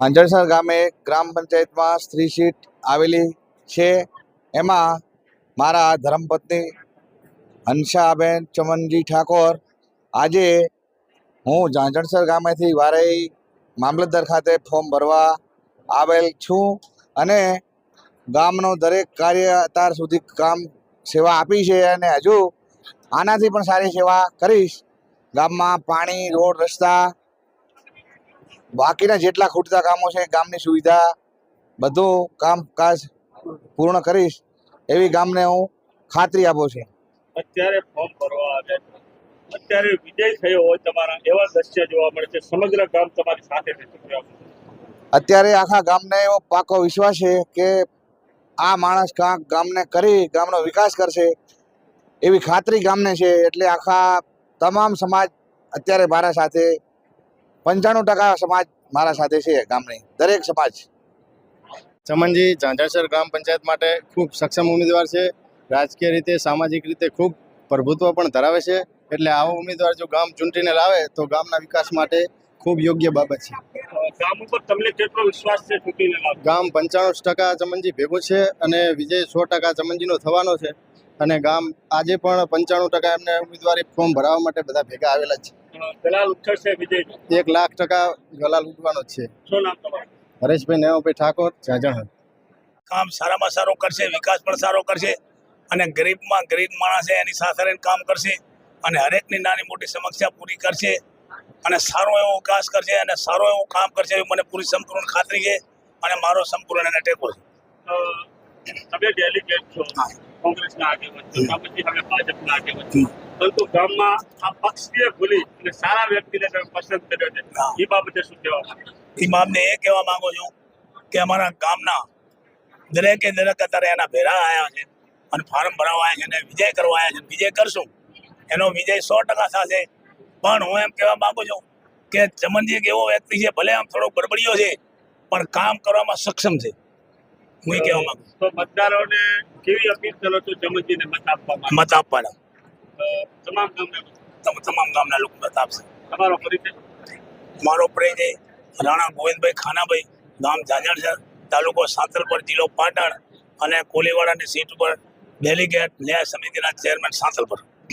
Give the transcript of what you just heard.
પાંજરસર ગામે ગ્રામ પંચાયતમાં સ્ત્રી સીટ આવેલી છે. એમાં મારા ધર્મપત્ની હંસાબેન ચમનજી ઠાકોર. આજે હું ઝાંઝણસર ગામેથી વારાઈ મામલતદાર ખાતે ફોર્મ ભરવા આવેલ છું અને ગામનો દરેક કાર્ય અત્યાર સુધી કામ સેવા આપી છે અને હજુ આનાથી પણ સારી સેવા કરીશ. ગામમાં પાણી, રોડ, રસ્તા બાકીના જેટલા ખૂટતા કામો છે ગામની સુવિધા બધું કામકાજ પૂર્ણ કરીશ એવી ગામને હું ખાતરી આપું છું. અત્યારે ફોર્મ ભરવા આવ્યા છો. અત્યારે વિજય થયો હોય તમારા એવા દ્રશ્ય જોવા મળે છે. સમગ્ર ગામ તમારી સાથે અત્યારે આખા ગામને એવો પાકો વિશ્વાસ છે કે આ માણસ કાંક ગામને કરી ગામનો વિકાસ કરશે એવી ખાતરી ગામને છે. એટલે આખા તમામ સમાજ અત્યારે મારા સાથે પંચાણું ટકા સમાજ મારા સાથે છે ગામની દરેક સમાજ. ચમનજી ઝાંઝાસર ગ્રામ પંચાયત માટે ખૂબ સક્ષમ ઉમેદવાર છે. રાજકીય રીતે સામાજિક રીતે ખૂબ પ્રભુત્વ પણ ધરાવે છે. એટલે આવો ઉમેદવાર જો ગામ ચૂંટીને લાવે તો ગામના વિકાસ માટે ખૂબ યોગ્ય બાબત છે. ગામ ઉપર તમને કેટલો વિશ્વાસ છે ચૂંટીને લાવ ગામ પંચાણું ટકા ચમનજી ભેગું છે અને વિજય સો ટકા ચમનજીનો થવાનો છે. અને ગામ આજે પણ પંચાણું ટકા એમને ઉમેદવારી ફોર્મ ભરાવવા માટે બધા ભેગા આવેલા છે. દલાલ ઉઠશે વિજય. એક લાખ ટકા દલાલ ઉઠવાનો છે. શું નામ તમારું? હરેશભાઈ નેવાભાઈ ઠાકોર ઝાંઝણ કામ સારામાં સારો કરશે વિકાસ પણ સારો કરશે અને ગરીબમાં ગરીબ માણસે એની સાથે રહીને કામ કરશે અને હરેકની નાની મોટી સમસ્યા પૂરી કરશે અને સારો એવો વિકાસ કરશે અને સારો એવું કામ કરશે એવી મને પૂરી સંપૂર્ણ ખાતરી છે અને મારો સંપૂર્ણ એને ટેકો છે. તમે ડેલિગેટ છો કોંગ્રેસના આગેવાન છો પછી હવે ભાજપના આગેવાન છો. પરંતુ ગામમાં આ પક્ષીય ભૂલી અને સારા વ્યક્તિને તમે પસંદ કર્યો છે. એ બાબતે શું કહેવા માંગો ઇમામને એ કહેવા માંગુ છું કે અમારા ગામના દરેકે દરેક અત્યારે એના ભેરા આવ્યા છે અને ફાર્મ ભરાવા આવ્યા છે અને વિજય કરવા આવ્યા છે. વિજય કરશું. એનો વિજય સો ટકા થશે. પણ હું એમ કહેવા માંગુ છું કે ચમનજી એક એવો વ્યક્તિ છે ભલે આમ થોડો ગડબડિયો છે પણ કામ કરવામાં સક્ષમ છે. હું એ કહેવા માંગુ તો મતદારોને કેવી અપીલ કરો છો ચમનજીને મત આપવા મત આપવાના. તમામ ગામના તમામ ગામના લોકો મત આપશે તમારો પરિચય? મારો પરિચય રાણા ગોવિંદભાઈ ખાનાભાઈ ગામ ઝાઝરજા તાલુકો સાંતલપર જિલ્લો પાટણ અને કોલીવાડાની સીટ ઉપર ડેલિગેટ ન્યાય સમિતિના ચેરમેન સાંતલપર